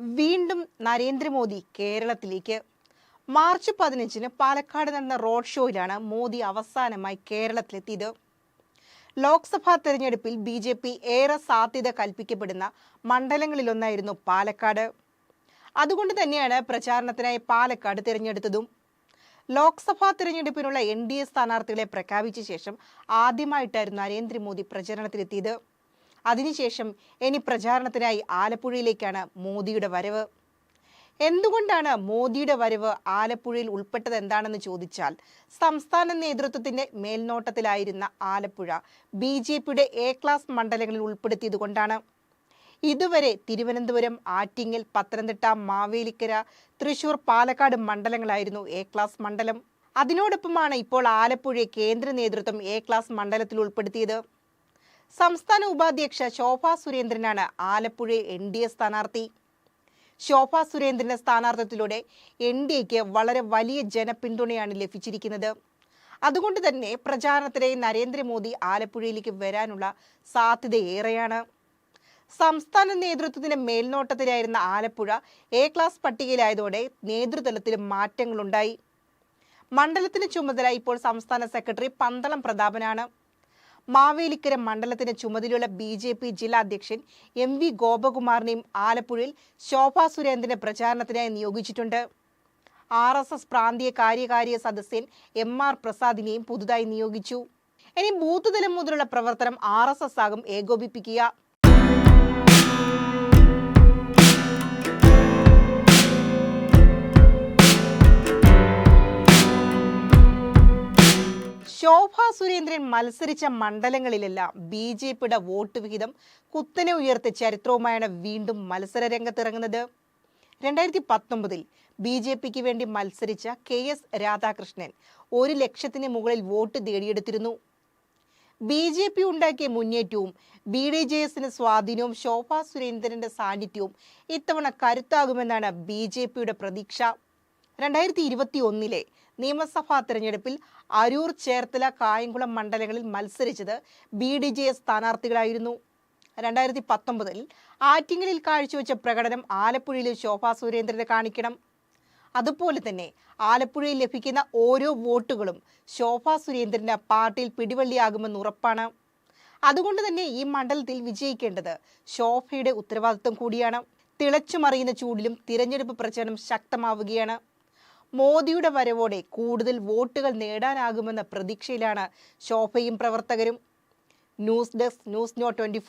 വീണ്ടും നരേന്ദ്രമോദി കേരളത്തിലേക്ക്. മാർച്ച് പതിനഞ്ചിന് പാലക്കാട് നടന്ന റോഡ് ഷോയിലാണ് മോദി അവസാനമായി കേരളത്തിലെത്തിയത്. ലോക്സഭാ തെരഞ്ഞെടുപ്പിൽ ബി ജെ പി ഏറെ സാധ്യത കൽപ്പിക്കപ്പെടുന്ന മണ്ഡലങ്ങളിലൊന്നായിരുന്നു പാലക്കാട്. അതുകൊണ്ട് തന്നെയാണ് പ്രചാരണത്തിനായി പാലക്കാട് തിരഞ്ഞെടുത്തതും. ലോക്സഭാ തിരഞ്ഞെടുപ്പിനുള്ള എൻ ഡി എ സ്ഥാനാർത്ഥികളെ പ്രഖ്യാപിച്ച ശേഷം ആദ്യമായിട്ടായിരുന്നു നരേന്ദ്രമോദി പ്രചരണത്തിലെത്തിയത്. അതിനുശേഷം ഇനി പ്രചാരണത്തിനായി ആലപ്പുഴയിലേക്കാണ് മോദിയുടെ വരവ്. എന്തുകൊണ്ടാണ് മോദിയുടെ വരവ് ആലപ്പുഴയിൽ ഉൾപ്പെട്ടത് എന്താണെന്ന് ചോദിച്ചാൽ സംസ്ഥാന നേതൃത്വത്തിന്റെ മേൽനോട്ടത്തിലായിരുന്ന ആലപ്പുഴ ബി ജെ പിയുടെ എ ക്ലാസ് മണ്ഡലങ്ങളിൽ ഉൾപ്പെടുത്തിയതുകൊണ്ടാണ് ഇതുവരെ തിരുവനന്തപുരം ആറ്റിങ്ങൽ പത്തനംതിട്ട മാവേലിക്കര തൃശൂർ പാലക്കാട് മണ്ഡലങ്ങളായിരുന്നു എ ക്ലാസ് മണ്ഡലം. അതിനോടൊപ്പമാണ് ഇപ്പോൾ ആലപ്പുഴയെ കേന്ദ്ര നേതൃത്വം എ ക്ലാസ് മണ്ഡലത്തിൽ ഉൾപ്പെടുത്തിയത്. സംസ്ഥാന ഉപാധ്യക്ഷ ശോഭ സുരേന്ദ്രനാണ് ആലപ്പുഴ എൻ ഡി എ സ്ഥാനാർത്ഥി. ശോഭ സുരേന്ദ്രന്റെ സ്ഥാനാർത്ഥിത്വത്തിലൂടെ എൻ ഡി എക്ക് വളരെ വലിയ ജനപിന്തുണയാണ് ലഭിച്ചിരിക്കുന്നത്. അതുകൊണ്ട് തന്നെ പ്രചാരണത്തിനായി നരേന്ദ്രമോദി ആലപ്പുഴയിലേക്ക് വരാനുള്ള സാധ്യത ഏറെയാണ്. സംസ്ഥാന നേതൃത്വത്തിന്റെ മേൽനോട്ടത്തിലായിരുന്ന ആലപ്പുഴ എ ക്ലാസ് പട്ടികയിലായതോടെ നേതൃതലത്തിൽ മാറ്റങ്ങളുണ്ടായി. മണ്ഡലത്തിന് ചുമതല ഇപ്പോൾ സംസ്ഥാന സെക്രട്ടറി പന്തളം പ്രതാപനാണ്. മാവേലിക്കര മണ്ഡലത്തിന് ചുമതലയുള്ള ബി ജെ പി ജില്ലാ അധ്യക്ഷൻ എം വി ഗോപകുമാറിനെയും ആലപ്പുഴയിൽ ശോഭാ സുരേന്ദ്രന്റെ പ്രചാരണത്തിനായി നിയോഗിച്ചിട്ടുണ്ട്. ആർ എസ് എസ് പ്രാന്തീയ കാര്യകാരി സദസ്യൻ എം ആർ പ്രസാദിനെയും പുതുതായി നിയോഗിച്ചു. ഇനി ബൂത്ത് തലം മുതലുള്ള പ്രവർത്തനം ആർ എസ് എസ് ആകും ഏകോപിപ്പിക്കുക. ശോഭ സുരേന്ദ്രൻ മത്സരിച്ച മണ്ഡലങ്ങളിലെല്ലാം ബി ജെ പിയുടെ വോട്ട് വിഹിതം കുത്തനെ ഉയർത്ത് ചരിത്രവുമായാണ് വീണ്ടും മത്സര രംഗത്തിറങ്ങുന്നത് രണ്ടായിരത്തി പത്തൊമ്പതിൽ ബി ജെ പിക്ക് വേണ്ടി മത്സരിച്ച കെ എസ് രാധാകൃഷ്ണൻ ഒരു ലക്ഷത്തിന് മുകളിൽ വോട്ട് നേടിയെടുത്തിരുന്നു. ബി ജെ പി ഉണ്ടാക്കിയ മുന്നേറ്റവും ബി ഡി ജെ എസിന് സ്വാധീനവും ശോഭാ സുരേന്ദ്രന്റെ സാന്നിധ്യവും ഇത്തവണ കരുത്താകുമെന്നാണ് ബി ജെ പിയുടെ പ്രതീക്ഷ. രണ്ടായിരത്തി ഇരുപത്തി ഒന്നിലെ നിയമസഭാ തെരഞ്ഞെടുപ്പിൽ അരൂർ ചേർത്തല കായംകുളം മണ്ഡലങ്ങളിൽ മത്സരിച്ചത് ബി ഡി ജെ സ്ഥാനാർത്ഥികളായിരുന്നു. രണ്ടായിരത്തി പത്തൊമ്പതിൽ ആറ്റിങ്ങലിൽ കാഴ്ചവെച്ച പ്രകടനം ആലപ്പുഴയിലെ ശോഭാ സുരേന്ദ്രനെ കാണിക്കണം. അതുപോലെ തന്നെ ആലപ്പുഴയിൽ ലഭിക്കുന്ന ഓരോ വോട്ടുകളും ശോഭാ സുരേന്ദ്രന്റെ പാർട്ടിയിൽ പിടിവള്ളിയാകുമെന്ന് ഉറപ്പാണ്. അതുകൊണ്ട് തന്നെ ഈ മണ്ഡലത്തിൽ വിജയിക്കേണ്ടത് ശോഭയുടെ ഉത്തരവാദിത്വം കൂടിയാണ്. തിളച്ചുമറിയുന്ന ചൂടിലും തിരഞ്ഞെടുപ്പ് പ്രചരണം ശക്തമാവുകയാണ്. മോദിയുടെ വരവോടെ കൂടുതൽ വോട്ടുകൾ നേടാനാകുമെന്ന പ്രതീക്ഷയിലാണ് ശോഭയും പ്രവർത്തകരും. News desk news no twenty